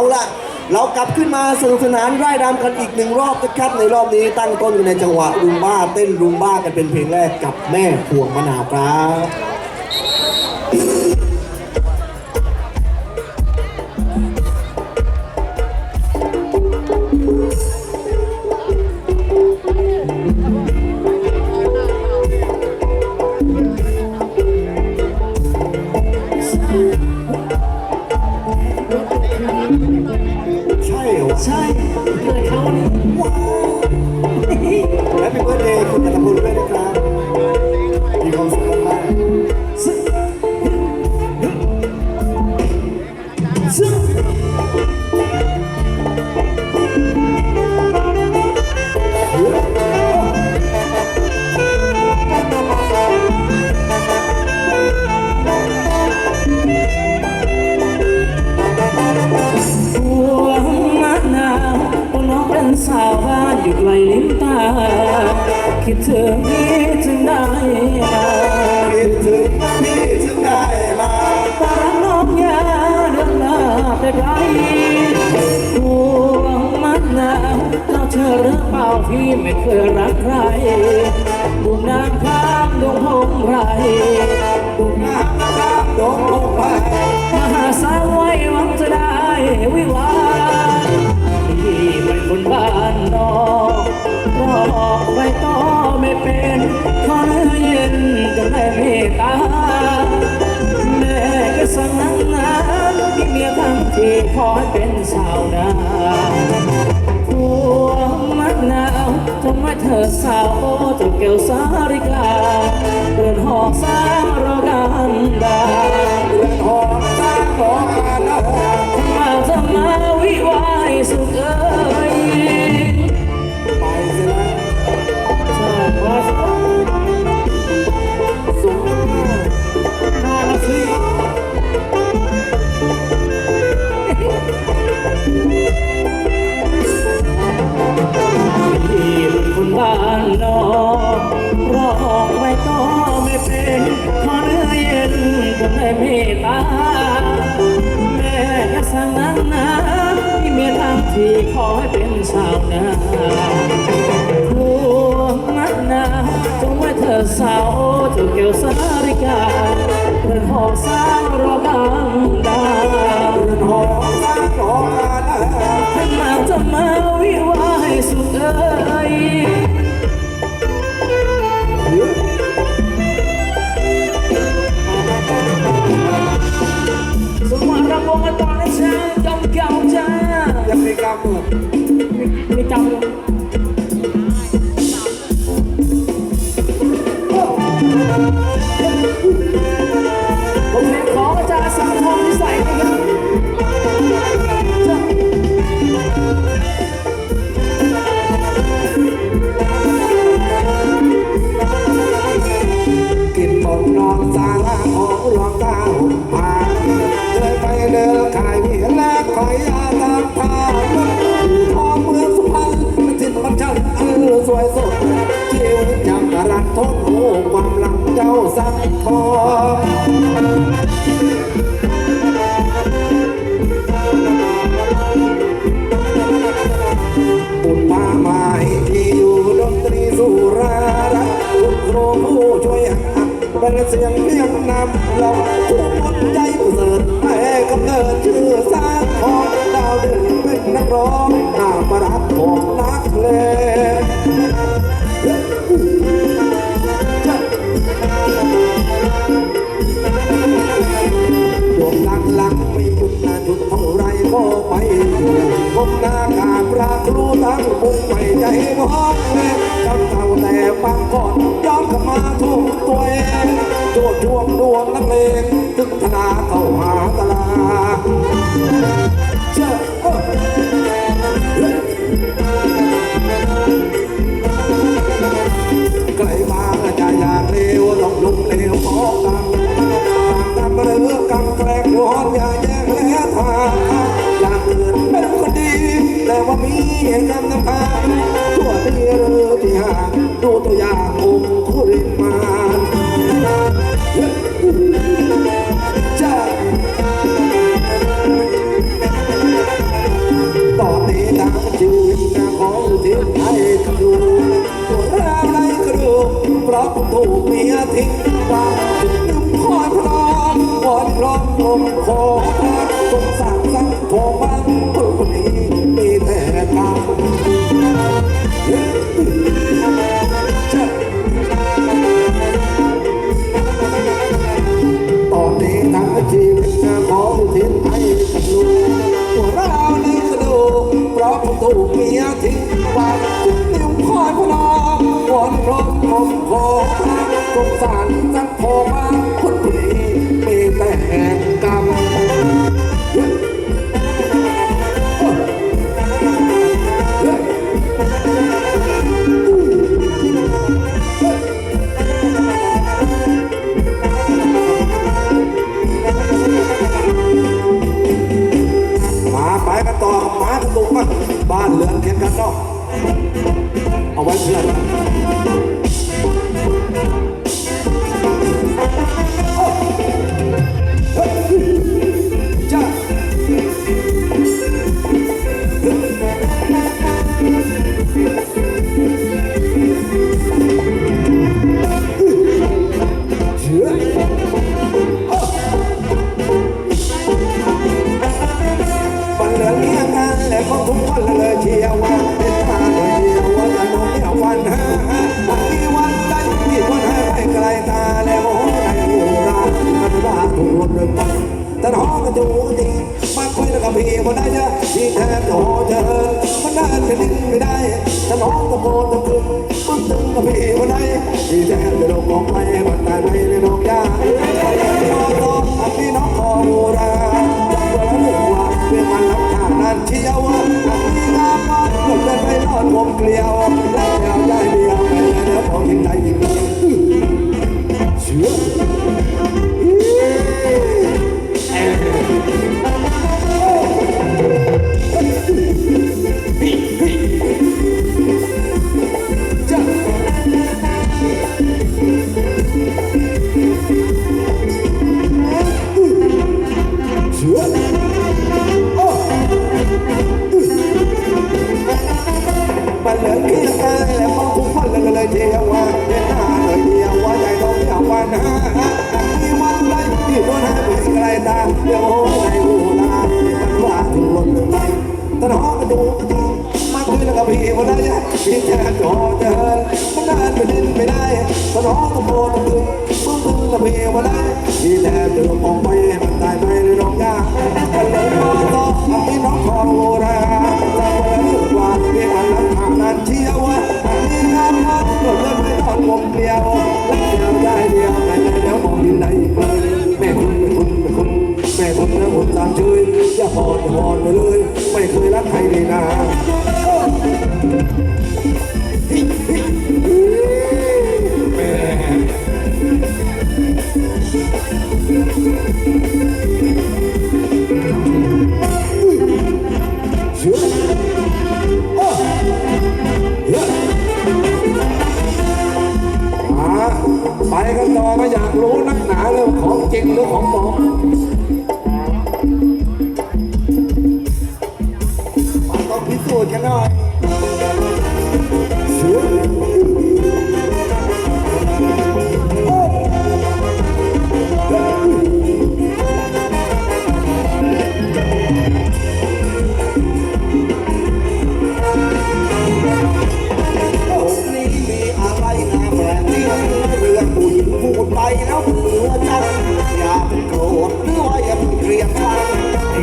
เอาละเรากลับขึ้นมาสนุกสนานไร่รำกันอีกหนึ่งรอบนะครับในรอบนี้ตั้งต้นอยู่ในจังหวะรุมบ้าเต้นรุมบ้ากันเป็นเพลงแรกกับแม่พวงมะนาวครับใรือเปล่าพี่ไม่เคยรักใครบุญนางข้ามดวงหงไรบุญนางครับโดนลงไปมหาสาวไว้หวังจะได้วิวาพี่เป็นคนบ้านนอกรอไปต่อไม่เป็นขอเนื้อเย็นจงได้เมตตาแม่ก็สั่งนั้นนะมีเมียทั้งที่ขอให้เป็นสาวนา เธอสาวโอ้เจ้าแก้วสาริกาเรือนหอสร้างรอกันดาเรือนหอสร้างรอกันาวเจ้าเกี่ยวสาริกาเรือนหอสร้างรอดังดาเรือนหอสร้างหอการนะให้มาจะมาวิวาให้สุดเอ้ยสมารำวงกันตอนะจ๊ะจอมเก่าจ้ายังมีกรรมเหรอไม่จำเลย ยาตามทางทองเมืองสุพรรณมันจิตมันช่างเออสวยสดชีวิตจำกรันทนโอ้ความหลังเจ้าสักทองบุญมาหมายที่อยู่ดนตรีสุรารักคุณครูผู้ช่วยหักเป็นเสียงเรียงนำเราทุกคนใจ นักร้องหน้าประดับของนักเลงดวงดังหลังไม่หยุดนาจุดเท่าไรก็ไปก้มหน้ากาบระครู้ทั้งปุงไม่ใจมองแม่จำเท่าแต่ฟังก่อนย้อนกลับมาทุ่มตัวเองโจดช่วงดวงนักเลงถึงธนาเข้าหาตลาดเชื่ มีกำน้ำคาตัวเตียเรือที่หาดูตัวอย่างองค์คุริมานจ้าตอนนี้ทางจูวินาของทิ้ไให้ดูตัวเราไนกระดูกเพราะผมถูกเมียทิ้งไปลืมคอพร้อมวอนพร้อมลมขอพรคนสั่งสั่งผมมา ก็ตึงกบีวันไหนพี่จะบไปโลกขไม่บันไดไม่ในโลกยาน้องคอโบราณจับเวองว่าเรื่องมันรับทางนั้นเที่ยวอันนี้ามมากหลุดไปไม่รอดผมเกลียวแล้วแถวได้เดียวไปแล้วของยิ่งดยิ่งเชื่ มัเหลือแค่กันแล้วมันคงพันเลยเดียวว่าเดียวหน้าเลยเดียวว่าใจต้องอาวันหน้าที่มันไรที่มันหาไปไกลตาเดี๋ยวไอ้หูตามันว่าถึงลมไปตอนห้องดูมาคุยแล้วกัพี่วันนั้นพี่จะจอเดินมันเดินไปเได้ตอนห้องตะโกนตึงตึงกัพีวนนั้นพี่แทบจะมอง I hard, but พูดกันหน่อย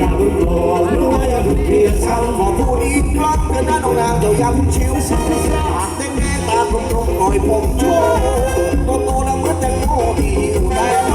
ยังรอรู้ว่ายังเกลียดช้ำหอผู้ดีรักกันด้านนางเจ้ายังชิวหากเต้นแม่ตาตรงตรงหน่อยผมโชว์โตโตแล้วหมือนแตงโมดีอยู่ได้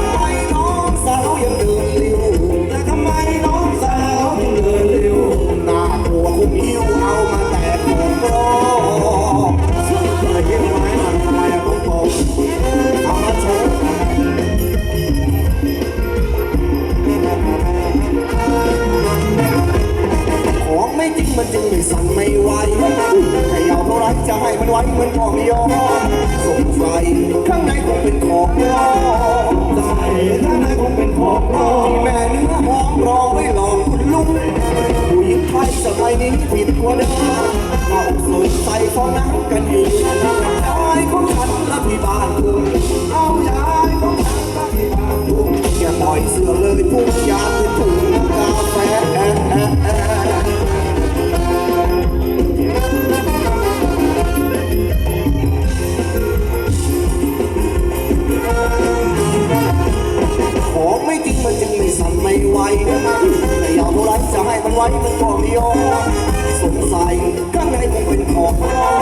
ของปลอ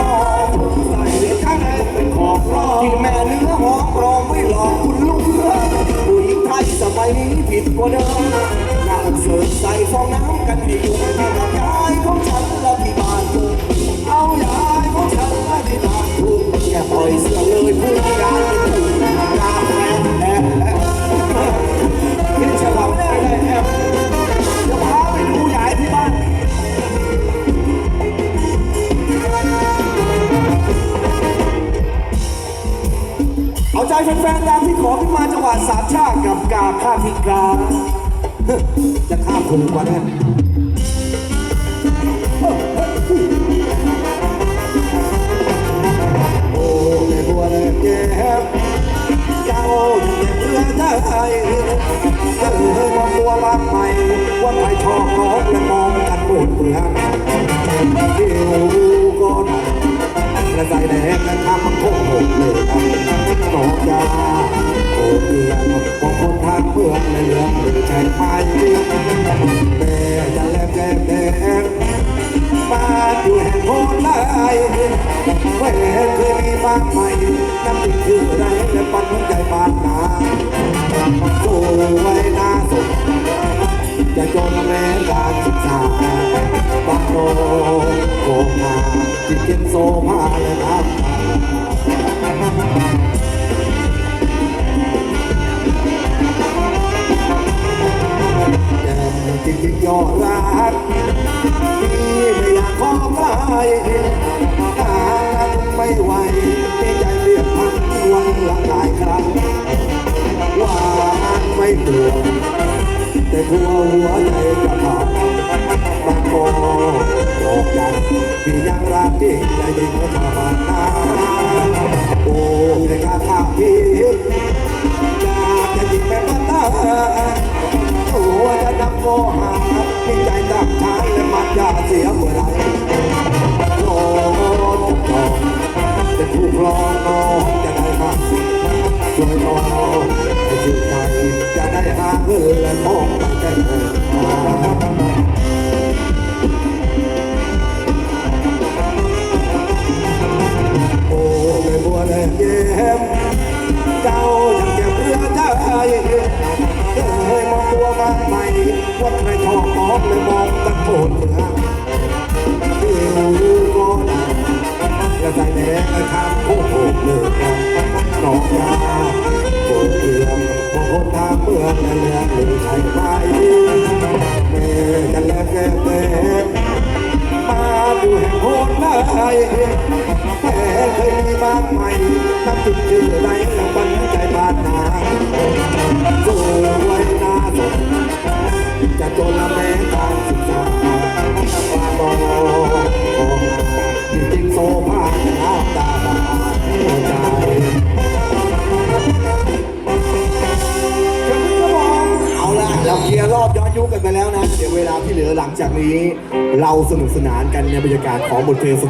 มใส่ข้างในเป็นของปลอมที่แม่เนื้อหอมปลอมไม่หลอกคุณลุงผู้หญิงไทยสมัยนี้ผิดกว่าเดิมน่าเสิร์ฟใส่ฟองน้ำกันให้อยู่กับยายของฉันและที่บ้านกูเอายายของฉันและที่บ้านกูแค่ปล่อยเสือเลยผู้ยาย เอาใจแฟนๆตามที่ขอขึ้นมาจังหวัดสามชาติกับกาข้าพิกาจะข้ามถูกว่านั้นโอ้แม่บัวแดงแย้มเจ้าเรือไทยเธอมองตัวบางใหม่ว่าใครชอบน้องและมองกันหมดเปลือกเดี๋ยวก่อน และใจแดงและทำมันคงหมดเลยน้อยาโอ้เดือนมองคนทางเมืองและเหลืองหรือใช่ไหมแม่จะแลบแก้มแดงมาอยู่แห่งโคนไล่เว้เคยมีมากไหมน้ำติดชื่อไรและปันหัวใจบานนาสวยน่าสนจะจนแม้การศึกษา โกงาที่กินโซภาและน้ำแจ่มจริงๆยอดรักที่ไม่อยากขอใครหากันไม่ไหวที่ใจเรียกพันวันละหลายครั้งหวานไม่กลัวแต่กลัวหัวใจจะขาด บางคนบอกยังที่ยังรักจริงและยิ่งก็ทำนานโอ้ในการทำพี่อยากจะยิงแม่มันตาตัวจะนำโมหะมีใจตั้งชายและมันจะเสียเมื่อไรโอ้ทองเป็นผู้ครองน้องจะได้มาช่วยน้องให้ชื่นใจจะได้หาเงินและทองตั้งใจเถิด ว่าใครชอบมองเลยมองตะโกนเหนือที่รู้ก็ได้กระใจแดงกระทำโอ้โหเลยน้องยาโกเทียมมองคนทางเมืองและเรือหรือใช่ไหมแม่จะแลกแก้มแดงมาดูแห่งโหดไล่แค่เคยมีมากไหมนับ ยุกันไปแล้วนะ เดี๋ยวเวลาที่เหลือหลังจากนี้ เราสนุกสนานกันในบรรยากาศของบทเพลง